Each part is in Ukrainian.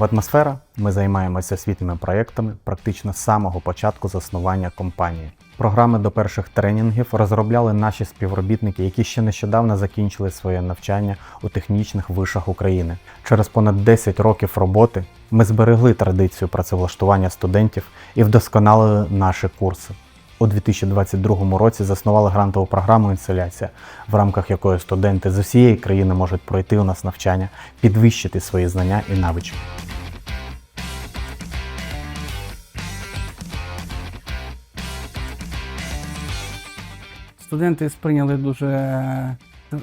В атмосфера ми займаємося освітніми проєктами практично з самого початку заснування компанії. Програми до перших тренінгів розробляли наші співробітники, які ще нещодавно закінчили своє навчання у технічних вишах України. Через понад 10 років роботи ми зберегли традицію працевлаштування студентів і вдосконалили наші курси. У 2022 році заснували грантову програму інселяція, в рамках якої студенти з усієї країни можуть пройти у нас навчання, підвищити свої знання і навички. Студенти сприйняли дуже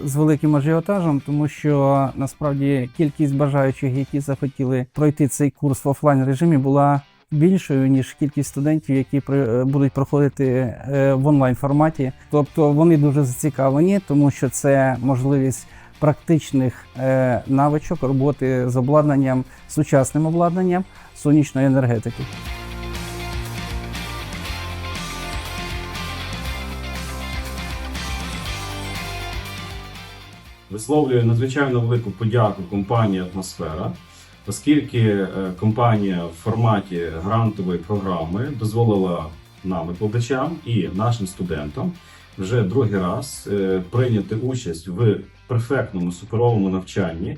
з великим ажіотажем, тому що насправді кількість бажаючих, які захотіли пройти цей курс в офлайн режимі, була більшою ніж кількість студентів, які при- будуть проходити е, в онлайн форматі. Тобто вони дуже зацікавлені, тому що це можливість практичних е, навичок роботи з обладнанням, сучасним обладнанням сонячної енергетики. Висловлюю надзвичайно велику подяку компанії Атмосфера, оскільки е, компанія в форматі грантової програми дозволила нам, викладачам і нашим студентам вже другий раз е, прийняти участь в перфектному суперовому навчанні.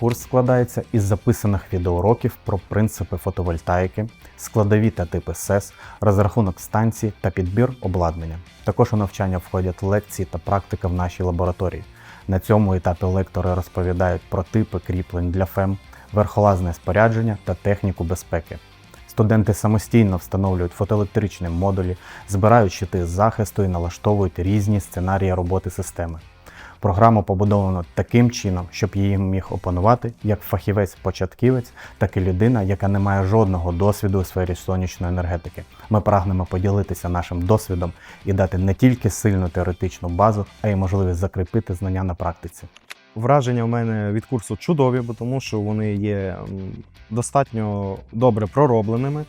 Курс складається із записаних відеоуроків про принципи фотовольтаїки, складові та типи СЕС, розрахунок станцій та підбір обладнання. Також у навчання входять лекції та практика в нашій лабораторії. На цьому етапі лектори розповідають про типи кріплень для ФЕМ, верхолазне спорядження та техніку безпеки. Студенти самостійно встановлюють фотоелектричні модулі, збирають щити з захисту і налаштовують різні сценарії роботи системи. Програму побудовано таким чином, щоб її міг опанувати як фахівець-початківець, так і людина, яка не має жодного досвіду у сфері сонячної енергетики. Ми прагнемо поділитися нашим досвідом і дати не тільки сильну теоретичну базу, а й можливість закріпити знання на практиці. Враження у мене від курсу чудові, бо тому що вони є достатньо добре проробленими.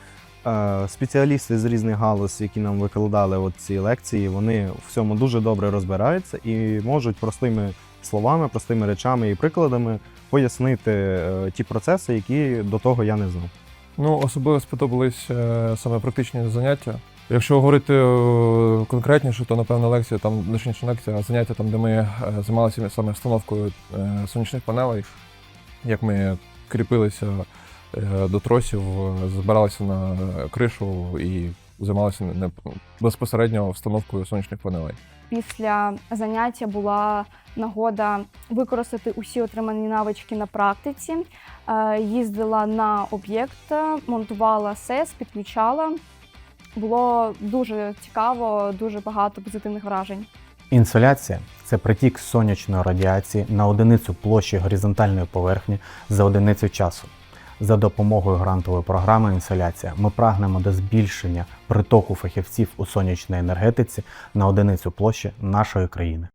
Спеціалісти з різних галузей, які нам викладали от ці лекції, вони в цьому дуже добре розбираються і можуть простими словами, простими речами і прикладами пояснити е, ті процеси, які до того я не знав. Ну, особливо сподобались е, саме практичні заняття. Якщо говорити е, конкретніше, то напевно лекція там точніше лекція, а заняття там, де ми займалися саме встановкою сонячних панелей, як ми кріпилися до тросів, е, збиралися на кришу і займалися не- безпосередньо встановкою сонячних панелей. Після заняття була нагода використати усі отримані навички на практиці. Е, Їздила на об'єкт, монтувала СЕС, підключала. Було дуже цікаво, дуже багато позитивних вражень. Інсоляція це притік сонячної радіації на одиницю площі горизонтальної поверхні за одиницю часу. За допомогою грантової програми інсоляція ми прагнемо до збільшення притоку фахівців у сонячній енергетиці на одиницю площі нашої країни.